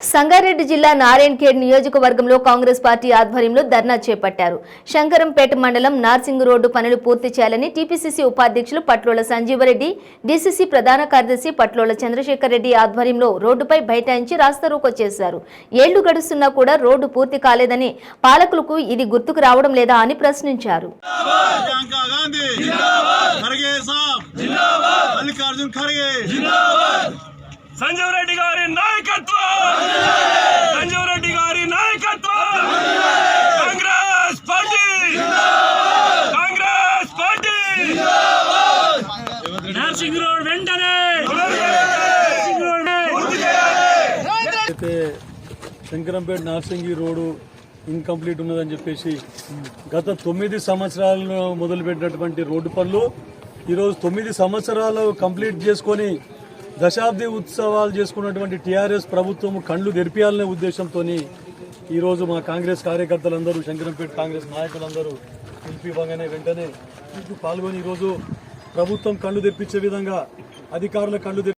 సంగారెడ్డి జిల్లా నారాయణఖేడ్ నియోజకవర్గంలో కాంగ్రెస్ పార్టీ ఆధ్వర్యంలో ధర్నా చేపట్టారు. శంకరంపేట మండలం నార్సింగ్ రోడ్డు పనులు పూర్తి చేయాలని టీపీసీసీ ఉపాధ్యక్షులు పట్లోల సంజీవరెడ్డి డీసీసీ ప్రధాన కార్యదర్శి పట్లోల చంద్రశేఖర రెడ్డి ఆధ్వర్యంలో రోడ్డుపై బైఠాయించి రాస్తారోకో చేశారు. ఏళ్ళు గడుస్తున్నా కూడా రోడ్డు పూర్తి కాలేదని పాలకులకు ఇది గుర్తుకు రావడం లేదా అని ప్రశ్నించారు. సంజీవ్ రెడ్డి గారి నాయక నర్సింగ్ రోడ్ వెంటనే! అయితే శంకరంపేట నార్సింగి రోడ్డు ఇన్కంప్లీట్ ఉన్నదని చెప్పేసి గత తొమ్మిది సంవత్సరాలను మొదలుపెట్టినటువంటి రోడ్డు పనులు ఈరోజు తొమ్మిది సంవత్సరాలు కంప్లీట్ చేసుకొని దశాబ్ది ఉత్సవాలు చేసుకున్నటువంటి టీఆర్ఎస్ ప్రభుత్వం కళ్ళు తెరిపియాలనే ఉద్దేశంతో ఈరోజు మా కాంగ్రెస్ కార్యకర్తలందరూ శంకరంపేట కాంగ్రెస్ నాయకులందరూ పిలిపివ్వగానే వెంటనే పాల్గొని ఈరోజు ప్రభుత్వం కళ్ళు తెప్పించే విధంగా అధికారుల కళ్ళు తెప్పి